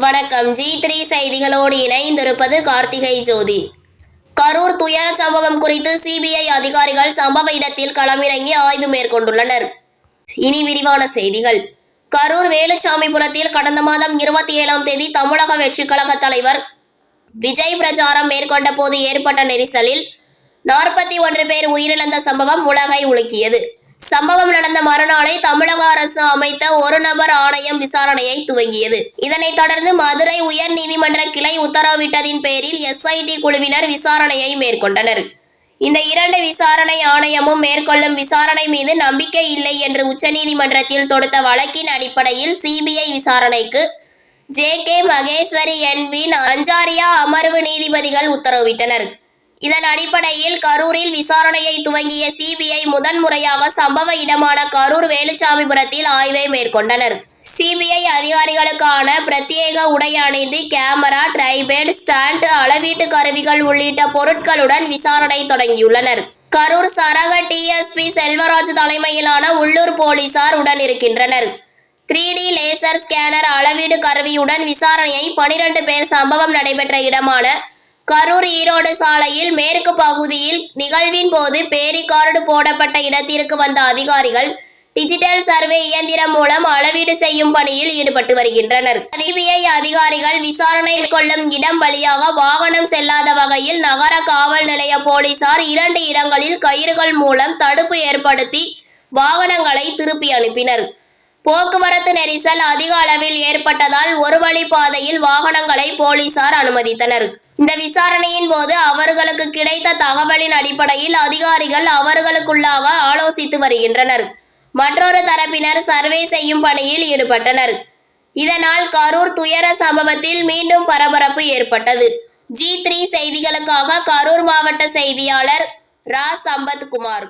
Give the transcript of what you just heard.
வணக்கம். G three செய்திகளோடு இணைந்திருப்பது கார்த்திகை ஜோதி. கரூர் துயர சம்பவம் குறித்து சிபிஐ அதிகாரிகள் சம்பவ இடத்தில் களமிறங்கி ஆய்வு மேற்கொண்டுள்ளனர். இனி விரிவான செய்திகள். கரூர் வேலுச்சாமிபுரத்தில் கடந்த மாதம் இருபத்தி ஏழாம் தேதி தமிழக வெற்றி கழக தலைவர் விஜய் பிரச்சாரம் மேற்கொண்ட போது ஏற்பட்ட நெரிசலில் நாற்பத்தி ஒன்று பேர் உயிரிழந்த சம்பவம் உலகை உலுக்கியது. சம்பவம் நடந்த மறுநாளை தமிழக அரசு அமைத்த ஒரு நபர் ஆணையம் விசாரணையை துவங்கியது. இதனைத் தொடர்ந்து மதுரை உயர் நீதிமன்ற கிளை உத்தரவிட்டதின் பேரில் எஸ்ஐடி குழுவினர் விசாரணையை மேற்கொண்டனர். இந்த இரண்டு விசாரணை ஆணையமும் மேற்கொள்ளும் விசாரணை மீது நம்பிக்கை இல்லை என்று உச்சநீதிமன்றத்தில் தொடுத்த வழக்கின் அடிப்படையில் சிபிஐ விசாரணைக்கு J K Maheshwari N V Anjaria அமர்வு நீதிபதிகள் உத்தரவிட்டனர். இதன் அடிப்படையில் கரூரில் விசாரணையை துவங்கிய சிபிஐ முதன்முறையாக சம்பவ இடமான கரூர் வேலுச்சாமிபுரத்தில் ஆய்வை மேற்கொண்டனர். சிபிஐ அதிகாரிகளுக்கான பிரத்யேக உடை அணிந்து கேமரா ட்ரைபேட் ஸ்டாண்ட் அளவீட்டு கருவிகள் உள்ளிட்ட பொருட்களுடன் விசாரணை தொடங்கியுள்ளனர். கரூர் சரக டிஎஸ்பி செல்வராஜ் தலைமையிலான உள்ளூர் போலீசார் உடன் இருக்கின்றனர் த்ரீ டி லேசர் ஸ்கேனர் அளவீடு கருவியுடன் விசாரணையை பனிரெண்டு பேர் சம்பவம் நடைபெற்ற இடமான கரூர் ஈரோடு சாலையில் மேற்கு பகுதியில் நிகழ்வின் போது பேரிகார்டு போடப்பட்ட இடத்திற்கு வந்த அதிகாரிகள் டிஜிட்டல் சர்வே இயந்திரம் மூலம் அளவீடு செய்யும் பணியில் ஈடுபட்டு வருகின்றனர். சிபிஐ அதிகாரிகள் விசாரணை கொள்ளும் இடம் வழியாக வாகனம் செல்லாத வகையில் நகர காவல் நிலைய போலீசார் இரண்டு இடங்களில் கயிறுகள் மூலம் தடுப்பு ஏற்படுத்தி வாகனங்களை திருப்பி அனுப்பினர். போக்குவரத்து நெரிசல் அதிக அளவில் ஏற்பட்டதால் ஒரு வழி பாதையில் வாகனங்களை போலீசார் அனுமதித்தனர். இந்த விசாரணையின் போது அவர்களுக்கு கிடைத்த தகவலின் அடிப்படையில் அதிகாரிகள் அவர்களுக்குள்ளாக ஆலோசித்து வருகின்றனர். மற்றொரு தரப்பினர் சர்வே செய்யும் பணியில் ஈடுபட்டனர். இதனால் கரூர் துயர சம்பவத்தில் மீண்டும் பரபரப்பு ஏற்பட்டது. ஜி த்ரீ செய்திகளுக்காக கரூர் மாவட்ட செய்தியாளர் ரா. சம்பத் குமார்